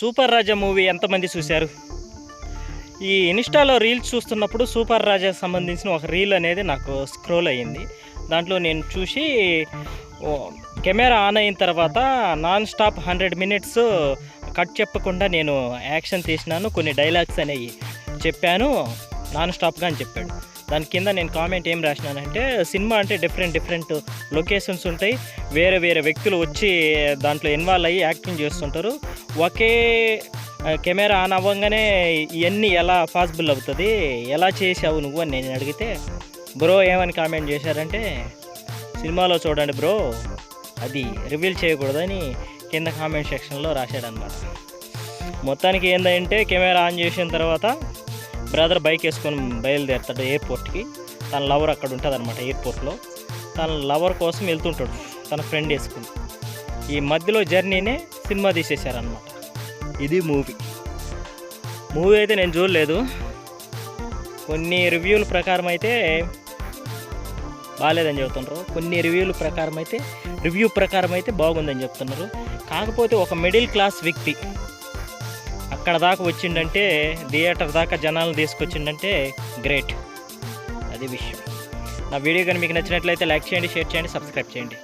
Super రాజా movie ఎంతమంది చూశారు? ఈ ఇన్స్టాలో రీల్స్ చూస్తున్నప్పుడు సూపర్ రాజాకి సంబంధించిన ఒక రీల్ అనేది నాకు స్క్రోల్ అయ్యింది. దాంట్లో నేను చూసి కెమెరా ఆన్ అయిన తర్వాత non stop hundred minutes cut చెప్పకుండా నేను యాక్షన్ తీసినాను కొన్ని డైలాగ్స్ అనేవి చెప్పాను నాన్ స్టాప్గా అని చెప్పాడు. దాని కింద నేను కామెంట్ ఏం రాసినానంటే సినిమా అంటే డిఫరెంట్ డిఫరెంట్ లొకేషన్స్ ఉంటాయి. వేరే వేరే వ్యక్తులు వచ్చి దాంట్లో ఇన్వాల్వ్ అయ్యి యాక్టింగ్ చేస్తుంటారు. ఒకే కెమెరా ఆన్ అవ్వగానే ఇవన్నీ ఎలా పాసిబుల్ అవుతుంది? ఎలా చేసావు నువ్వు? అని నేను అడిగితే బ్రో ఏమని కామెంట్ చేశారంటే సినిమాలో చూడండి బ్రో అది రివీల్ చేయకూడదని కింద కామెంట్ సెక్షన్లో రాశాడనమాట మొత్తానికి ఏంటంటే కెమెరా ఆన్ చేసిన తర్వాత బ్రదర్ బైక్ వేసుకొని బయలుదేరుతాడు ఎయిర్పోర్ట్కి. తన లవర్ అక్కడ ఉంటుంది అనమాట ఎయిర్పోర్ట్లో. తన లవర్ కోసం వెళ్తుంటాడు తన ఫ్రెండ్ వేసుకుని. ఈ మధ్యలో జర్నీనే సినిమా తీసేశారనమాట ఇది మూవీ. మూవీ అయితే నేను చూడలేదు. కొన్ని రివ్యూల ప్రకారం అయితే బాగాలేదని చెబుతున్నారు కొన్ని రివ్యూల ప్రకారం అయితే రివ్యూ ప్రకారం అయితే బాగుందని చెప్తున్నారు. కాకపోతే ఒక మిడిల్ క్లాస్ వ్యక్తి అక్కడ దాకా వచ్చిండంటే థియేటర్ దాకా జనాలను తీసుకొచ్చిండంటే గ్రేట్. అది విషయం. నా వీడియో కానీ మీకు నచ్చినట్లయితే లైక్ చేయండి షేర్ చేయండి సబ్స్క్రైబ్ చేయండి.